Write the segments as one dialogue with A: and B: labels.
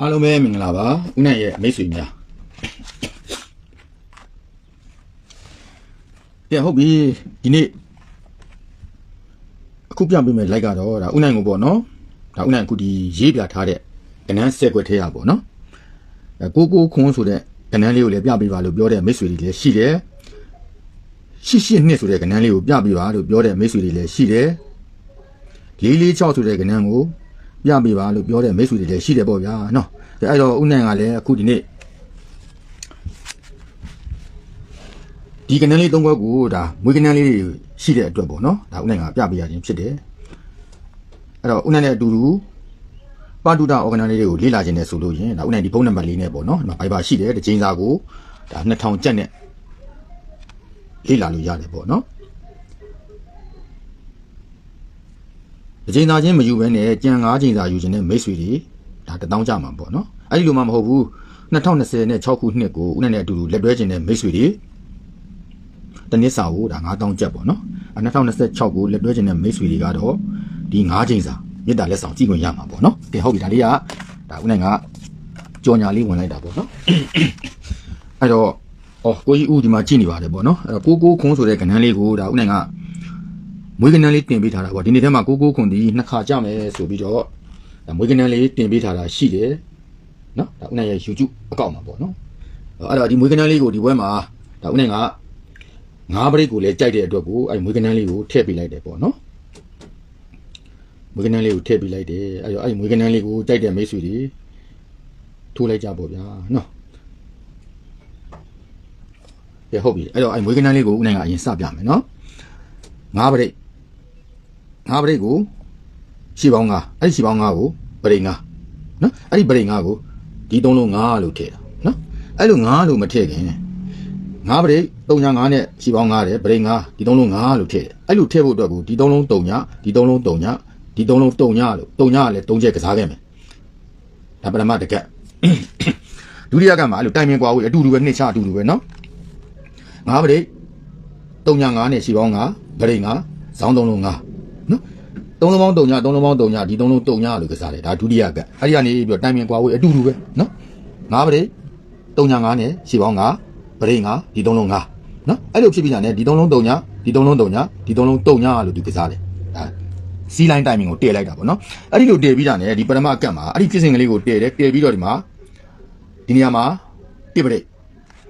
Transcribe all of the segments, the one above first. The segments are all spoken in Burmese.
A: အားလုံးပဲမင်္ဂလာပါဦးနိုင်ရဲ့မိတ်ဆွေများကဲဟုတ်ပြီဒီနေ့အခုပြပေးမယ်လိုက်ကတော့ဒါဦးနိုင်ကိုပေါ့နော်ဒါဦးနိုင်အခုဒီရေးပြထားတဲ့ကနန်းဆက်ွက်ထဲရပေါ့နော်အဲကိုကိုခွန်းဆိုတဲ့ကနန်းလေးကိုလည်းပြပေးပါလို့ပြောတဲ့မိတ်ဆွေတွေလည်းရှိတယ်ရှိရှိနှစ်ဆိုတဲ့ကနန်းလေးကိုပြပေးပါလို့ပြောတဲ့မိတ်ဆွေတွေလည်းရှိတယ်လေးလေး6ဆိုတဲ့ကနန်းကို ပြပေးပါလို့ပြောတဲ့မိတ်ဆွေတွေလည်းရှိတယ်ပေါ့ဗျာနော်ဒါအဲ့တော့ဦးနိုင်ကလည်းအခုဒီနေ့ဒီကနန်းလေးသုံးခွက်ကိုဒါမွေးကနန်းလေးတွေရှိတဲ့အတွက်ပေါ့နော်ဒါဦးနိုင်ကပြပေးရခြင်းဖြစ်တယ်အဲ့တော့ဦးနိုင်နဲ့အတူတူပါတုဒအော်ဂနာလေးတွေကိုလေ့လာခြင်းနဲ့ဆိုလို့ရင်ဒါဦးနိုင်ဒီဖုန်းနံပါတ်လေးနဲ့ပေါ့နော်ဒီမှာဘိုင်ဘာရှိတယ်တစ်ချိန်စာကိုဒါ2000ကျပ်နဲ့လေ့လာလို့ရတယ်ပေါ့နော် အချိန်သာချင်းမယူဘဲနဲ့ကြံ၅ချိန်သာယူခြင်းနဲ့မိတ်ဆွေတွေဒါတထောင်ကြမှာပေါ့နော်အဲ့ဒီလိုမှမဟုတ်ဘူး2020နဲ့6ခုနှစ်ကိုဦးနဲ့နဲ့အတူတူလက်တွဲခြင်းနဲ့မိတ်ဆွေတွေတနစ်စာကိုဒါ9000ကျပ်ပေါ့နော်အဲ2026ကိုလက်တွဲခြင်းနဲ့မိတ်ဆွေတွေကတော့ဒီ5ချိန်စာမေတ္တာလက်ဆောင်ကြည့်ခွင့်ရမှာပေါ့နော်ကဲဟုတ်ပြီဒါလေးကဒါဦးနိုင်ကကြော်ညာလေးဝင်လိုက်တာပေါ့နော်အဲ့တော့အော်ကိုကြီးဦးဒီမှာကြည့်နေပါတယ်ပေါ့နော်အဲ့တော့ကိုကိုခွန်းဆိုတဲ့ကဏ္ဍလေးကိုဒါဦးနိုင်က မွေးကနန်းလေးတင်ပေးထားတာပေါ့ဒီနေ့ထဲမှာကိုကိုခွန်ဒီနှစ်ခါကြမယ်ဆိုပြီးတော့ဒါမွေးကနန်းလေးတင်ပေးထားတာရှိတယ်နော်ဒါဦးနိုင်ရဲ့ YouTube အကောင့်မှာပေါ့နော်အဲ့တော့ဒီမွေးကနန်းလေးကိုဒီဘွဲမှာဒါဦးနိုင်ကငါးပရိတ်ကိုလည်းကြိုက်တဲ့အတွက်ကိုအဲ့မွေးကနန်းလေးကိုထည့်ပေးလိုက်တယ်ပေါ့နော်မွေးကနန်းလေးကိုထည့်ပေးလိုက်တယ်အဲ့တော့အဲ့မွေးကနန်းလေးကိုကြိုက်တဲ့မိတ်ဆွေတွေထိုးလိုက်ကြပေါ့ဗျာနော်ကဲဟုတ်ပြီအဲ့တော့အဲ့မွေးကနန်းလေးကိုဦးနိုင်ကအရင်စပြမယ်နော်ငါးပရိတ် ငါးပရိတ်ကိုရှီပေါင်းငါအဲ့ဒီရှီပေါင်းငါကိုပရိတ်ငါနော်အဲ့ဒီပရိတ်ငါကိုဒီသုံးလုံးငါလို့ထည့်တာနော်အဲ့လိုငါလို့မထည့်ခင်ငါးပရိတ်၃ညာငါနဲ့ရှီပေါင်းငါတယ်ပရိတ်ငါဒီသုံးလုံးငါလို့ထည့်တယ်အဲ့လိုထည့်ဖို့အတွက်ကိုဒီသုံးလုံး၃ညာဒီသုံးလုံး၃ညာဒီသုံးလုံး၃ညာလို့၃ညာကလည်း၃ချက်ကစားခဲ့မယ်ဒါပရမတကက်ဒုတိယကမှာအဲ့လိုတိုင်ပင်ကွာဝေးအတူတူပဲနှစ်ချအတူတူပဲနော်ငါးပရိတ်၃ညာငါနဲ့ရှီပေါင်းငါပရိတ်ငါဇောင်းသုံးလုံးငါ နော်သုံးလုံးပေါင်းတုံညသုံးလုံးပေါင်းတုံညဒီသုံးလုံးတုံညလို့ကစားတယ်ဒါဒုတိယကအဲ့ဒီကနေပြီးတော့တိုင်ပင်ကွာဝေးအတူတူပဲနော်ငါးပရိတုံညငါးနဲ့ရှေ့ပေါင်းငါပရိငါဒီသုံးလုံးငါနော်အဲ့လိုဖြစ်ပြီးတာနဲ့ဒီသုံးလုံးတုံညဒီသုံးလုံးတုံညဒီသုံးလုံးတုံညလို့သူကစားတယ်ဒါစီလိုင်းတိုင်ပင်ကိုတည့်လိုက်တာပေါ့နော်အဲ့ဒီလိုတည့်ပြီးတာနဲ့ဒီပရမကတ်မှာအဲ့ဒီဖြစ်စဉ်ကလေးကိုတည့်တယ်တည့်ပြီးတော့ဒီမှာဒီနေရာမှာတစ်ပရိ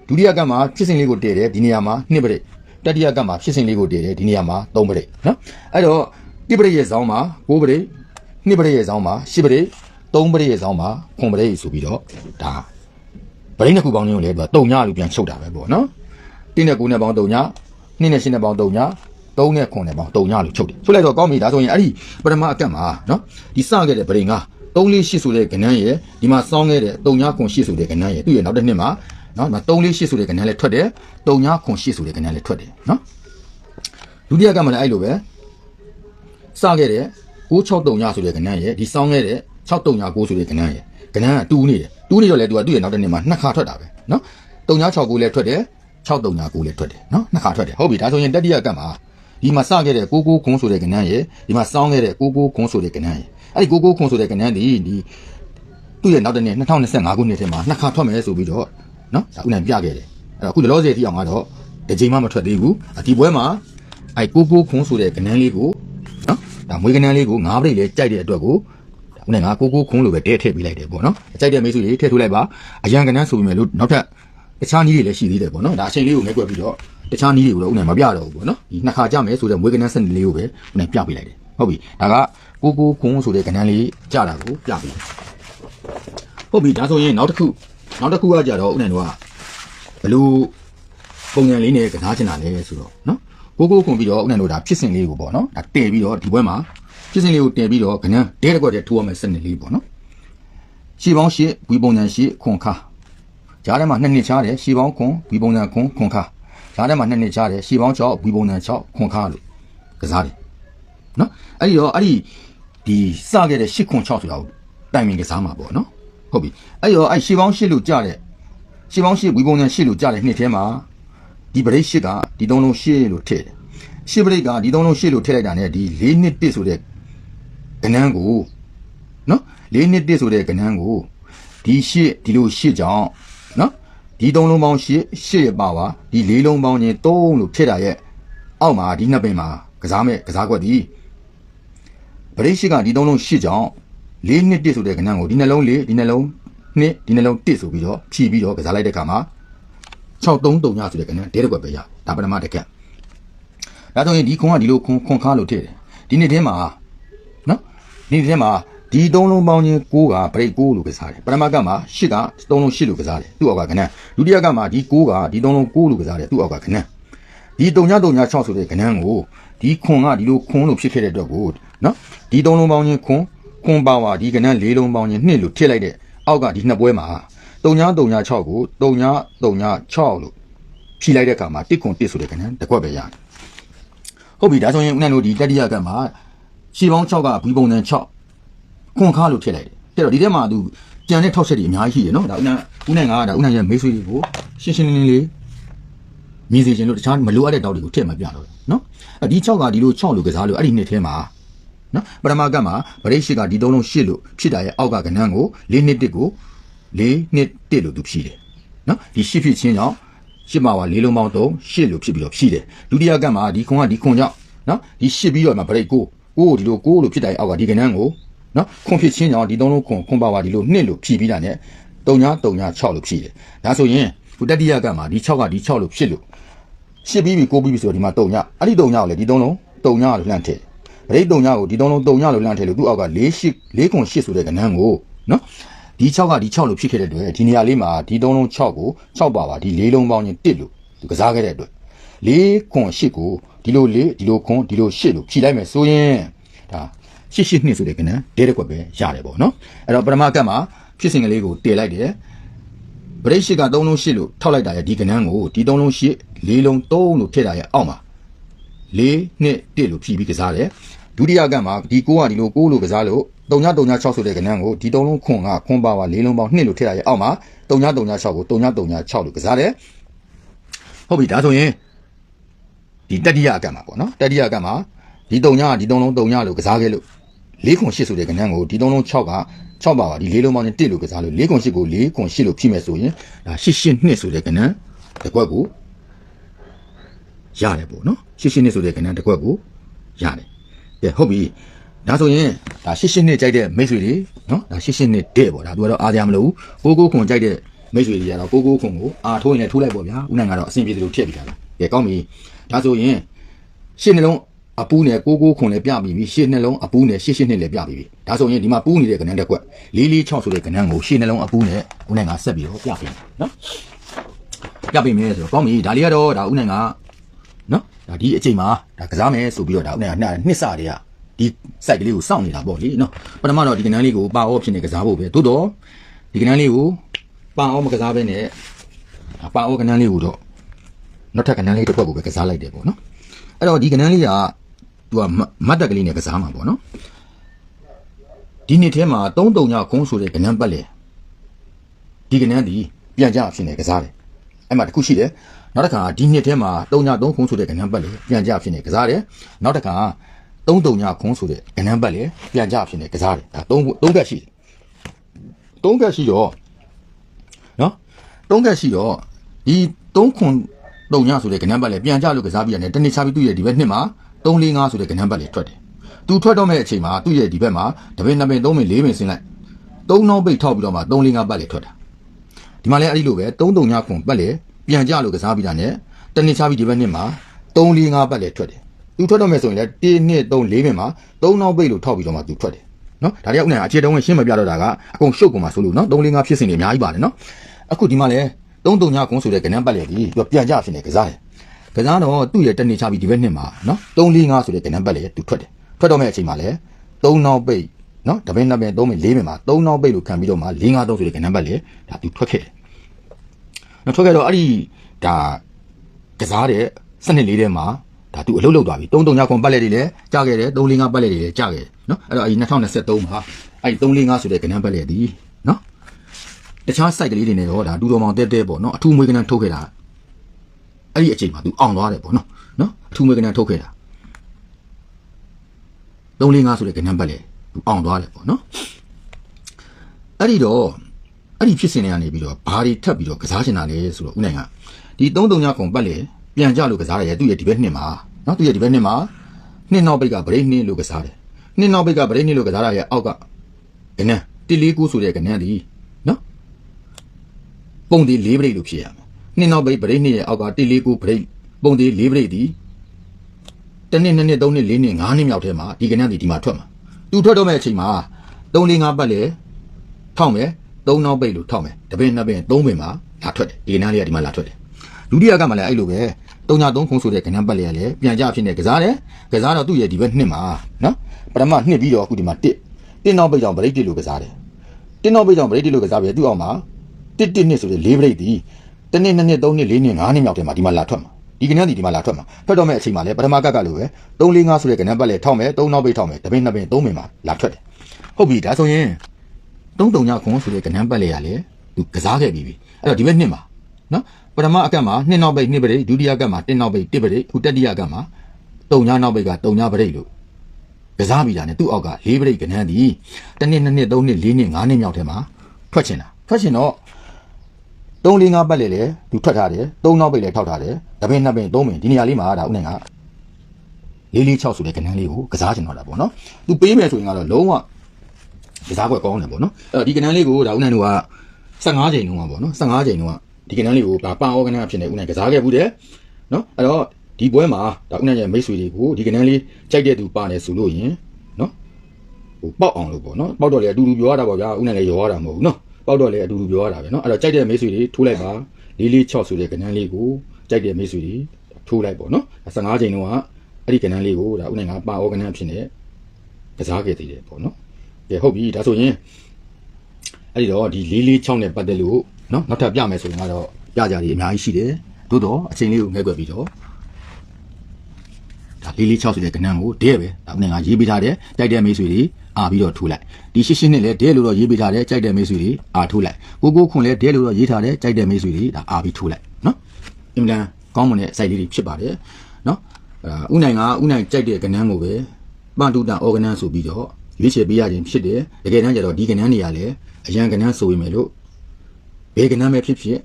A: ဒုတိယကတ်မှာဖြစ်စဉ်လေးကိုတည့်တယ်ဒီနေရာမှာနှစ်ပရိတတိယကတ်မှာဖြစ်စဉ်လေးကိုတည့်တယ်ဒီနေရာမှာသုံးပရိနော်အဲ့တော့ တိပရိရဲ့ဇောင်းမှာ9ပရိ2ပရိရဲ့ဇောင်းမှာ10ပရိ3ပရိရဲ့ဇောင်းမှာ9ပရိဆိုပြီးတော့ဒါပရိနှစ်ခုပေါင်းခြင်းကိုလည်းသူကတုံညလို့ပြန်ချုပ်တာပဲပေါ့နော်တင်းနဲ့9နဲ့ပေါင်းတုံည2နဲ့10နဲ့ပေါင်းတုံည3နဲ့9နဲ့ပေါင်းတုံညလို့ချုပ်တယ်ချုပ်လိုက်တော့ကောင်းပြီဒါဆိုရင်အဲ့ဒီပထမအကတ်မှာနော်ဒီစခဲ့တဲ့ပရိငါ3လေး8ဆိုတဲ့ကဏ္ဍရဲ့ဒီမှာစောင်းခဲ့တဲ့တုံညခွန်8ဆိုတဲ့ကဏ္ဍရဲ့သူ့ရဲ့နောက်တစ်နှစ်မှာနော်ဒီမှာ3လေး8ဆိုတဲ့ကဏ္ဍလည်းထွက်တယ်တုံညခွန်8ဆိုတဲ့ကဏ္ဍလည်းထွက်တယ်နော်ဒုတိယကတ်မှာလည်းအဲ့လိုပဲ စခဲ့တဲ့663ညဆိုတဲ့ကဏ္ဍရဲ့ဒီစောင်းခဲ့တဲ့639ဆိုတဲ့ကဏ္ဍရဲ့ကဏ္ဍကတူးနေတယ်တူးနေတော့လေသူကသူ့ရဲ့နောက်တစ်နေ့မှာနှစ်ခါထွက်တာပဲနော်3969လည်းထွက်တယ်639လည်းထွက်တယ်နော်နှစ်ခါထွက်တယ်ဟုတ်ပြီဒါဆိုရင်တတိယကတ်မှာဒီမှာစခဲ့တဲ့99ခွန်းဆိုတဲ့ကဏ္ဍရဲ့ဒီမှာစောင်းခဲ့တဲ့99ခွန်းဆိုတဲ့ကဏ္ဍရဲ့အဲ့ဒီ99ခွန်းဆိုတဲ့ကဏ္ဍဒီဒီသူ့ရဲ့နောက်တစ်နေ့2025ခုနှစ်ထဲမှာနှစ်ခါထွက်မယ်ဆိုပြီးတော့နော်ဒါဥနိုင်ပြခဲ့တယ်အဲ့တော့အခုလောလောဆယ်ထိအောင်ကတော့တစ်ချိန်မှမထွက်သေးဘူးဒီပွဲမှာအဲ့99ခွန်းဆိုတဲ့ကဏ္ဍလေးကိုနော် ဒါမွေးကနန်းလေးကိုငါးပရိတ်လေးကြိုက်တဲ့အတွက်ကိုဦးနဲ့ငါကိုကိုခုံးလိုပဲတဲထည့်ပေးလိုက်တယ်ပေါ့နော်ကြိုက်တဲ့မိတ်ဆွေတွေထည့်ထိုးလိုက်ပါအရန်ကနန်းဆိုပေမဲ့လို့နောက်ထပ်တခြားနည်းတွေလည်းရှိသေးတယ်ပေါ့နော်ဒါအချိန်လေးကိုငဲကွက်ပြီးတော့တခြားနည်းတွေကိုတော့ဦးနဲ့မပြတော့ဘူးပေါ့နော်ဒီနှစ်ခါကြမယ်ဆိုတဲ့မွေးကနန်းစနစ်လေးကိုပဲဦးနဲ့ပြပေးလိုက်တယ်ဟုတ်ပြီဒါကကိုကိုခုံးဆိုတဲ့ကနန်းလေးကြတာကိုပြပေးတယ်ဟုတ်ပြီဒါဆိုရင်နောက်တစ်ခုနောက်တစ်ခုကကြတော့ဦးနဲ့တော့ဘလို့ပုံစံလေးနဲ့ကစားချင်တာလဲဆိုတော့နော် ကိုကိုခွန်ပြီးတော့ဦးနန်တို့ဒါဖြစ်စဉ်လေးကိုပေါ့နော်ဒါတည်ပြီးတော့ဒီဘက်မှာဖြစ်စဉ်လေးကိုတည်ပြီးတော့ခဏဒဲတစ်ခွက်တည်းထိုးရမယ်စနစ်လေးပေါ့နော်ရှီပေါင်းရှစ်ဝီပုံစံရှစ်ခွန်ခါဂျားထဲမှာနှစ်နှစ်ချားတယ်ရှီပေါင်းခွန်ဝီပုံစံခွန်ခွန်ခါဂျားထဲမှာနှစ်နှစ်ချားတယ်ရှီပေါင်း6ဝီပုံစံ6ခွန်ခါလို့ကစားတယ်နော်အဲ့ဒီတော့အဲ့ဒီဒီစခဲ့တဲ့8ခွန်6ဆိုတာကိုတိုင်ပင်ကစားမှာပေါ့နော်ဟုတ်ပြီအဲ့ဒီတော့အဲ့ရှီပေါင်းရှစ်လို့ကြားတဲ့ရှီပေါင်းရှစ်ဝီပုံစံရှစ်လို့ကြားတဲ့နှစ်ထဲမှာ ဒီပရိတ်ရှစ်ကဒီသုံးလုံးရှစ်လို့ထည့်တယ်ရှစ်ပရိတ်ကဒီသုံးလုံးရှစ်လို့ထည့်လိုက်တာ ਨੇ ဒီ၄နှစ်တစ်ဆိုတဲ့ကဏန်းကိုနော်၄နှစ်တစ်ဆိုတဲ့ကဏန်းကိုဒီရှစ်ဒီလိုရှစ်ကြောင့်နော်ဒီသုံးလုံးပေါင်းရှစ်ရှစ်ရပါပါဒီလေးလုံးပေါင်းချင်းသုံးလို့ဖြစ်တာရဲ့အောက်မှာဒီနှစ်ပင်မှာကစားမဲ့ကစားကွက်ဒီပရိရှိကဒီသုံးလုံးရှစ်ကြောင့်လေးနှစ်တစ်ဆိုတဲ့ကဏ္ဍကိုဒီနှလုံးလေးဒီနှလုံးနှစ်ဒီနှလုံးတစ်ဆိုပြီးတော့ဖြည့်ပြီးတော့ကစားလိုက်တဲ့အခါမှာ 633ညဆိုတဲ့ကဏ္ဍတဲတစ်ကွက်ပဲရဒါပထမတစ်ခက်ဒါဆိုရင်ဒီခွန်ကဒီလိုခွန်ခွန်ခါလို့ထည့်တယ်ဒီနှစ်ထဲမှာနော်ဒီနှစ်ထဲမှာဒီသုံးလုံးပေါင်းချင်း6ကဘရိတ်6လို့ကစားတယ်ပထမကမှာ8က3လုံး8လို့ကစားတယ်သူ့အောက်ကကဏ္ဍဒုတိယကမှာဒီ6ကဒီ3လုံး6လို့ကစားတယ်သူ့အောက်ကကဏ္ဍဒီ3ည3ည6ဆိုတဲ့ကဏ္ဍကိုဒီခွန်ကဒီလိုခွန်လို့ဖြစ်ခဲ့တဲ့အတွက်ကိုနော်ဒီသုံးလုံးပေါင်းချင်းခွန်ခွန်ပါဝါဒီကဏ္ဍ၄လုံးပေါင်းချင်း2လို့ထည့်လိုက်တဲ့အောက်ကဒီနှစ်ပွဲမှာ 3ည3ည6ကို3ည3ည6လို့ဖြည့်လိုက်တဲ့အခါမှာ1ခွန်1ဆိုတဲ့ကဏ္ဍတစ်ခွက်ပဲရတယ်ဟုတ်ပြီဒါဆိုရင်ဦးနိုင်တို့ဒီတတိယကမှာရှီပေါင်း6ကဘီပုံနဲ့6ခွန်ခါလို့ထည့်လိုက်တယ်တဲ့တော့ဒီထဲမှာသူကြံတဲ့ထောက်ချက်တွေအများကြီးရှိတယ်နော်ဒါဦးနိုင်ဦးနိုင်ကဒါဦးနိုင်ရဲ့မိတ်ဆွေတွေကိုရှင်းရှင်းလင်းလင်းလေးမြည်စီခြင်းလို့တခြားမလိုအပ်တဲ့တောက်တွေကိုထည့်မပြတော့ဘူးနော်အဲဒီ6ကဒီလို6လို့ကစားလို့အဲ့ဒီနှစ်ထဲမှာနော်ပထမကမှာဗရိတ်ရှိကဒီသုံးလုံး8လို့ဖြစ်တာရဲ့အောက်ကကဏ္ဍကို၄နှစ်တစ်ကို ၄နှစ်တစ်လို့သူဖြည့်တယ်နော်ဒီ8ဖြစ်ချင်းကြောင့်ရှစ်မှာပါလေးလုံးပေါင်း3 8လို့ဖြစ်ပြီးတော့ဖြည့်တယ်ဒုတိယကမှာဒီခွန်ကဒီခွန်ကြောင့်နော်ဒီ8ပြီးတော့မှဗရိတ်ကိုကိုဒီလိုကိုလို့ဖြစ်တာရဲ့အောက်ကဒီကဏ္ဍကိုနော်ခွန်ဖြစ်ချင်းကြောင့်ဒီသုံးလုံးခွန်ခွန်ပါပါဒီလို2လို့ဖြည့်ပြီးတာ ਨੇ 3ည3ည6လို့ဖြည့်တယ်ဒါဆိုရင်ခုတတိယကမှာဒီ6ကဒီ6လို့ဖြစ်လို့ရှစ်ပြီးပြီကိုပြီးပြီဆိုတော့ဒီမှာတုံညအဲ့ဒီတုံညကိုလေဒီသုံးလုံးတုံညလို့လှမ်းထည့်ဗရိတ်တုံညကိုဒီသုံးလုံးတုံညလို့လှမ်းထည့်လို့သူ့အောက်က၄ရှစ်၄ခွန်ရှစ်ဆိုတဲ့ကဏ္ဍကိုနော် ဒီ6ကဒီ6လို့ဖြစ်ခဲ့တဲ့အတွက်ဒီနေရာလေးမှာဒီသုံးလုံး6ကို6ပါပါဒီ၄လုံးပေါင်းချင်း1လို့သူကစားခဲ့တဲ့အတွက်၄ခွန်ရှစ်ကိုဒီလို၄ဒီလိုခွန်ဒီလိုရှစ်လို့ဖြည့်လိုက်မယ်ဆိုရင်ဒါရှစ်ရှစ်နှစ်ဆိုတဲ့ကဏ္ဍဒဲတဲ့ကွက်ပဲရတယ်ပေါ့နော်အဲ့တော့ပထမကတ်မှာဖြစ်စဉ်ကလေးကိုတည်လိုက်တယ်ဗရိတ်ရှိက3လုံး8လို့ထောက်လိုက်တာရဲ့ဒီကဏ္ဍကိုဒီ3လုံး8 4လုံး3လို့ထည့်တာရဲ့အောက်မှာ4နှစ်1လို့ဖြည့်ပြီးကစားတယ် ဒုတိယကမှာဒီ6ကဒီလို6လို့ကစားလို့3ည3ည6ဆိုတဲ့ကဏ္ဍကိုဒီ3လုံးခွန်ကခွန်ပါပါ4လုံးပေါင်း2လို့ထည့်တာရဲ့အောက်မှာ3ည3ည6ကို3ည3ည6လို့ကစားတယ်ဟုတ်ပြီဒါဆိုရင်ဒီတတိယကမှာပေါ့နော်တတိယကမှာဒီ3ညဒီ3လုံး3ညလို့ကစားခဲ့လို့4ခွန်8ဆိုတဲ့ကဏ္ဍကိုဒီ3လုံး6က6ပါပါဒီ4လုံးပေါင်းနဲ့1လို့ကစားလို့4ခွန်8ကို4ခွန်8လို့ဖြည့်မယ်ဆိုရင်ဒါ8 8နှစ်ဆိုတဲ့ကဏ္ဍတစ်ခွက်ကိုရတယ်ပေါ့နော်8 8နှစ်ဆိုတဲ့ကဏ္ဍတစ်ခွက်ကိုရတယ် ကဲဟုတ်ပြီဒါဆိုရင်ဒါ8 8နှစ်ကြိုက်တဲ့မိတ်ဆွေတွေနော်ဒါ8 8နှစ်တဲ့ပေါ့ဒါသူကတော့အားကြမလို့ကိုကိုခွန်ကြိုက်တဲ့မိတ်ဆွေတွေကတော့ကိုကိုခွန်ကိုအာထိုးရင်လည်းထိုးလိုက်ပေါ့ဗျာဦးနိုင်ကတော့အဆင်ပြေတယ်လို့ထည့်ပြီးတာလားကဲကောင်းပြီဒါဆိုရင်ရှင်းနှလုံးအပူးနဲ့ကိုကိုခွန်လည်းပြပြီးပြီရှင်းနှလုံးအပူးနဲ့ရှင်းရှင်းနဲ့လည်းပြပြီးပြီဒါဆိုရင်ဒီမှာပူးနေတဲ့ကဏ္ဍတစ်ခွက်လေးလေး6ဆိုတဲ့ကဏ္ဍကိုရှင်းနှလုံးအပူးနဲ့ဦးနိုင်ကဆက်ပြီးတော့ပြပြီးနော်ပြပြီးမယ်ဆိုတော့ကောင်းပြီဒါလေးကတော့ဒါဦးနိုင်ကနော် ဒါဒီအချိန်မှာဒါကစားမယ်ဆိုပြီးတော့ဒါဦးနိုင်ကနှစ်စတည်းကဒီ site ကလေးကိုစောင့်နေတာပေါ့လေနော်ပထမတော့ဒီကဏ္ဍလေးကိုပါအောဖြစ်နေကစားဖို့ပဲသို့တော့ဒီကဏ္ဍလေးကိုပါအောမကစားဘဲနဲ့ပါအောကဏ္ဍလေးကိုတော့နောက်ထပ်ကဏ္ဍလေးတစ်ခွက်ကိုပဲကစားလိုက်တယ်ပေါ့နော်အဲ့တော့ဒီကဏ္ဍလေးကသူကမတ်တက်ကလေးနဲ့ကစားမှာပေါ့နော်ဒီနှစ်ထဲမှာ3-3ညခုံးဆိုတဲ့ကဏ္ဍပတ်လေဒီကဏ္ဍဒီပြန်ကြဖြစ်နေကစားတယ် အဲ့မှာတစ်ခုရှိတယ်နောက်တစ်ခါဒီနှစ်ထဲမှာ3ည3ခုံးဆိုတဲ့ကဏ္ဍပတ်လေပြန်ကြဖြစ်နေကစားတယ်နောက်တစ်ခါ3-3ညခုံးဆိုတဲ့ကဏ္ဍပတ်လေပြန်ကြဖြစ်နေကစားတယ်ဒါ3 3ကက်ရှိတယ်3ကက်ရှိတော့နော်3ကက်ရှိတော့ဒီ3ခွန်3ညဆိုတဲ့ကဏ္ဍပတ်လေပြန်ကြလို့ကစားပြီးရတယ်တနေ့ချပြီးသူ့ရဲ့ဒီဘက်နှစ်မှာ345ဆိုတဲ့ကဏ္ဍပတ်လေးထွက်တယ်။သူထွက်တော့မဲ့အချိန်မှာသူ့ရဲ့ဒီဘက်မှာတပင်နှစ်ပင်သုံးပင်လေးပင်ဆင်းလိုက်။သုံးနှောင်းပိတ်ထောက်ပြီးတော့မှ345ပတ်လေးထွက်တာ။ ဒီမှာလည်းအဲ့ဒီလိုပဲ33ညခွန်ပတ်လေးပြန်ကြလို့ကစားပြီးတာနဲ့တနစ်ချပြီးဒီဘက်နှစ်မှာ345ပတ်လေးထွက်တယ်။သူထွက်တော့မဲ့ဆိုရင်လည်း1 2 3 4ပင်မှာ3နှောင်းပိတ်လို့ထောက်ပြီးတော့မှသူထွက်တယ်။နော်ဒါတွေကဥနိုင်အခြေတုံးဝင်ရှင်းမပြတော့တာကအကုန်ရှုပ်ကုန်မှာဆိုလို့နော်345ဖြစ်စဉ်တွေအများကြီးပါတယ်နော်။အခုဒီမှာလည်း33ညခွန်ဆိုတဲ့ကဏ္ဍပတ်လေးဒီပြန်ကြဖြစ်နေကစားတယ်။ကစားတော့သူ့ရဲ့တက်နေချပြီးဒီဘက်နှစ်မှာနော်345ဆိုတဲ့ကဏ္ဍပတ်လေသူထွက်တယ်ထွက်တော့မဲ့အချိန်မှာလဲ3နောက်ပိတ်နော်တပင်းနှစ်ပင်3ပင်4ပင်မှာ3နောက်ပိတ်လို့ခံပြီးတော့မှ453ဆိုတဲ့ကဏ္ဍပတ်လေဒါသူထွက်ခဲ့တယ် နော်ထွက်ခဲ့တော့အဲ့ဒီဒါကစားတဲ့စနစ်လေးထဲမှာဒါသူအလုပ်လုပ်သွားပြီ33ညခွန်ပတ်လက်တွေလည်းကြာခဲ့တယ်345ပတ်လက်တွေလည်းကြာခဲ့တယ်နော်အဲ့တော့အဲ့ဒီ2023မှာအဲ့ဒီ345ဆိုတဲ့ကဏ္ဍပတ်လက်ဒီနော်တခြား site ကလေးတွေနဲ့တော့ဒါဒူတော်မောင်တဲတဲပေါ့နော်အထူးမွေးကဏ္ဍထုတ်ခဲ့တာအဲ့ဒီအချိန်မှာ तू အောင်သွားတယ်ပေါ့နော်နော်အထူးမွေးကဏ္ဍထုတ်ခဲ့တာ345ဆိုတဲ့ကဏ္ဍပတ်လေ तू အောင်သွားတယ်ပေါ့နော်အဲ့ဒီတော့ အဲ့ဒီဖြစ်စဉ်တွေကနေပြီးတော့ဘာတွေထပ်ပြီးတော့ကစားချင်တာလဲဆိုတော့ဦးနိုင်ကဒီ339ခုပတ်လေပြန်ကြလို့ကစားရတယ်သူ့ရဲ့ဒီဘက်နှစ်မှာနော်သူ့ရဲ့ဒီဘက်နှစ်မှာနှစ်နောက်ပိတ်ကဗရိတ်နှစ်လို့ကစားတယ်နှစ်နောက်ပိတ်ကဗရိတ်နှစ်လို့ကစားရရဲ့အောက်ကကနန်း149ဆိုတဲ့ကနန်းဒီနော်ပုံဒီ၄ဗရိတ်လို့ဖြစ်ရမှာနှစ်နောက်ပိတ်ဗရိတ်နှစ်ရဲ့အောက်က149ဗရိတ်ပုံဒီ၄ဗရိတ်ဒီတစ်နှစ်နှစ်နှစ်သုံးနှစ်လေးနှစ်ငါးနှစ်မြောက်ထဲမှာဒီကနန်းဒီဒီမှာထွက်မှာသူထွက်တော့မဲ့အချိန်မှာ3 4 5ပတ်လေထောက်မယ် သုံးနောက်ပိတ်လို့ထောက်မယ်တပင်းနှစ်ပင်းသုံးပင်မှာလာထွက်တယ်ဒီကနန်းလေးကဒီမှာလာထွက်တယ်ဒုတိယကမှလည်းအဲ့လိုပဲ303ခုဆိုတဲ့ကနန်းပတ်လေးကလည်းပြန်ကြဖြစ်နေကစားတယ်ကစားတော့သူ့ရဲ့ဒီဘက်နှစ်မှာနော်ပထမနှစ်ပြီးတော့အခုဒီမှာတစ်တစ်နောက်ပိတ်ကြောင့်ဗရိတ်တစ်လို့ကစားတယ်တစ်နောက်ပိတ်ကြောင့်ဗရိတ်တစ်လို့ကစားပြီးသူ့အောင်မှာတစ်တစ်နှစ်ဆိုတဲ့လေးဗရိတ်ဒီတစ်နှစ်နှစ်နှစ်သုံးနှစ်လေးနှစ်ငါးနှစ်မြောက်ထဲမှာဒီမှာလာထွက်မှာဒီကနန်းဒီဒီမှာလာထွက်မှာထွက်တော့မဲ့အချိန်မှာလည်းပထမကက်ကလိုပဲ3 4 5ဆိုတဲ့ကနန်းပတ်လေးထောက်မယ်3နောက်ပိတ်ထောက်မယ်တပင်းနှစ်ပင်းသုံးပင်မှာလာထွက်တယ်ဟုတ်ပြီဒါဆိုရင် တုံးတုံညခွန်ဆိုတဲ့ကဏ္ဍပတ်လေရလေသူကစားခဲ့ပြီးပြီအဲ့တော့ဒီဘက်နှစ်မှာနော်ပထမအကက်မှာနှစ်နောက်ပိတ်နှစ်ပရိတ်ဒုတိယအကက်မှာတစ်နောက်ပိတ်တစ်ပရိတ်အခုတတိယအကက်မှာတုံညနောက်ပိတ်ကတုံညပရိတ်လို့ကစားပြီးတာ ਨੇ သူ့အောက်ကလေးပရိတ်ကဏ္ဍဒီတစ်နှစ်နှစ်နှစ်သုံးနှစ်လေးနှစ်ငါးနှစ်မြောက်ထဲမှာထွက်ချင်တာထွက်ချင်တော့3 4 5ပတ်လေလေသူထွက်ထားတယ်3နောက်ပိတ်လေထောက်ထားတယ်တပင်းနှစ်ပင်းသုံးပင်ဒီနေရာလေးမှာဒါဥနိုင်ကလေးလေး6ဆိုတဲ့ကဏ္ဍလေးကိုကစားချင်တော့တာပေါ့နော်သူပေးမယ်ဆိုရင်ကတော့လုံးဝ ကစားကွက်ကောင်းတယ်ပေါ့နော်အဲ့တော့ဒီကနန်းလေးကိုဒါဦးနိုင်တို့က15ချိန်လုံးပါပေါ့နော်15ချိန်လုံးကဒီကနန်းလေးကိုဒါပန်အောကနန်းအဖြစ်နေဦးနိုင်ကစားခဲ့ဘူးတယ်နော်အဲ့တော့ဒီပွဲမှာဒါဦးနိုင်ရဲ့မိတ်ဆွေတွေကိုဒီကနန်းလေးကြိုက်တဲ့သူပါနေဆိုလို့ရင်နော်ဟိုပေါက်အောင်လို့ပေါ့နော်ပေါက်တော့လေအတူတူပြောရတာပေါ့ဗျာဦးနိုင်လည်းရောရတာမဟုတ်ဘူးနော်ပေါက်တော့လေအတူတူပြောရတာပဲနော်အဲ့တော့ကြိုက်တဲ့မိတ်ဆွေတွေထိုးလိုက်ပါလေးလေး6ဆိုတဲ့ကနန်းလေးကိုကြိုက်တဲ့မိတ်ဆွေတွေထိုးလိုက်ပေါ့နော်15ချိန်လုံးကအဲ့ဒီကနန်းလေးကိုဒါဦးနိုင်ကပန်အောကနန်းအဖြစ်နေကစားခဲ့သေးတယ်ပေါ့နော် ကဲဟုတ်ပြီဒါဆိုရင်အဲ့ဒီတော့ဒီ446နဲ့ပတ်သက်လို့နော်နောက်ထပ်ပြမယ်ဆိုရင်ကတော့ပြကြရည်အများကြီးရှိတယ်သို့တော့အချိန်လေးကိုငှဲ့ွက်ပြီးတော့ဒါ446ဆိုတဲ့ကဏ္ဍကိုဒဲပဲဒါနဲ့ငါရေးပေးထားတယ်တိုက်တဲ့မိတ်ဆွေတွေအာပြီးတော့ထိုးလိုက်ဒီရှင်းရှင်းနဲ့လည်းဒဲလို့တော့ရေးပေးထားတယ်ကြိုက်တဲ့မိတ်ဆွေတွေအာထိုးလိုက်ကိုကိုခွန်လည်းဒဲလို့တော့ရေးထားတယ်ကြိုက်တဲ့မိတ်ဆွေတွေဒါအာပြီးထိုးလိုက်နော်အင်မတန်ကောင်းမွန်တဲ့ site လေးတွေဖြစ်ပါတယ်နော်အဲဥနိုင်ကဥနိုင်ကြိုက်တဲ့ကဏ္ဍကိုပဲပန်တူတန် organan ဆိုပြီးတော့ ရွေးချယ်ပေးရခြင်းဖြစ်တယ်တကယ်တမ်းကျတော့ဒီကဏ္ဍနေရလဲအရန်ကဏ္ဍဆိုရင်မယ်လို့ဘယ်ကဏ္ဍပဲဖြစ်ဖြစ်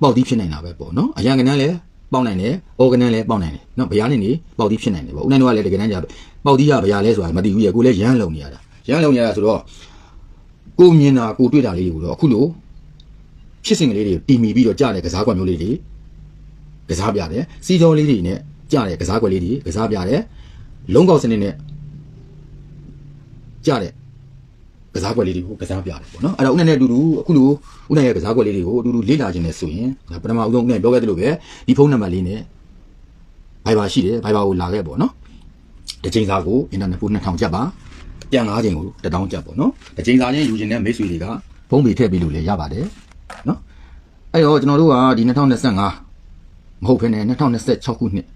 A: ပေါက်တီးဖြစ်နိုင်တာပဲပေါ့နော်အရန်ကဏ္ဍလဲပေါက်နိုင်တယ်အော်ကဏ္ဍလဲပေါက်နိုင်တယ်နော်ဗျာနေနေပေါက်တီးဖြစ်နိုင်တယ်ပေါ့ဦးနိုင်တို့ကလည်းတကယ်တမ်းကျပေါက်တီးရဗျာလဲဆိုတာမသိဘူးရဲ့ကိုလည်းရမ်းလုံနေရတာရမ်းလုံနေရတာဆိုတော့ကိုမြင်တာကိုတွေ့တာလေးတွေကိုတော့အခုလို့ဖြစ်စဉ်ကလေးတွေတီမီပြီးတော့ကြားတဲ့ကစားကွက်မျိုးလေးတွေကစားပြတယ်စီကြောလေးတွေနဲ့ကြားတဲ့ကစားကွက်လေးတွေကစားပြတယ် လုံးကောက်စနစ်နဲ့ကြတဲ့ကစားကွက်လေးတွေကိုကစားပြတယ်ပေါ့နော်အဲ့တော့ဦးနိုင်နဲ့အတူတူအခုလိုဦးနိုင်ရဲ့ကစားကွက်လေးတွေကိုအတူတူလေ့လာခြင်းနဲ့ဆိုရင်ဒါပထမဦးဆုံးဦးနိုင်ပြောခဲ့သလိုပဲဒီဖုန်းနံပါတ်လေးနဲ့ဘိုင်ဘာရှိတယ်ဘိုင်ဘာကိုလာခဲ့ပေါ့နော်တစ်ချိန်စာကိုအင်တာနက်ဖုန်း2000ကျပ်ပါပြန်၅ချိန်ကို1000ကျပ်ပေါ့နော်တစ်ချိန်စာချင်းယူခြင်းနဲ့မိတ်ဆွေတွေကဖုန်းပေထည့်ပေးလို့လည်းရပါတယ်နော်အဲ့တော့ကျွန်တော်တို့ကဒီ2025မဟုတ်ဘဲနဲ့2026ခုနှစ်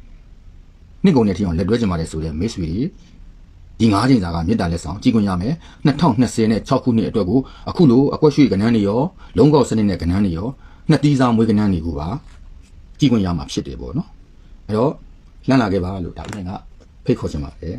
A: နှစ်ကုန်တဲ့ထီအောင်လက်တွဲကြမှာလေဆိုတဲ့မိတ်ဆွေတွေဒီ၅ချိန်စာကမေတ္တာလက်ဆောင်ကြည်ခွင့်ရမယ်2020နဲ့6ခုနှစ်အတွက်ကိုအခုလိုအကွက်ရွှေကဏ္ဍတွေရောလုံးကောက်စနစ်နဲ့ကဏ္ဍတွေရောနှစ်တီးစားမွေးကဏ္ဍတွေကိုပါကြည်ခွင့်ရမှာဖြစ်တယ်ပေါ့နော်အဲ့တော့လှမ်းလာခဲ့ပါလို့ဒါဦးနိုင်ကဖိတ်ခေါ်ချင်ပါတယ်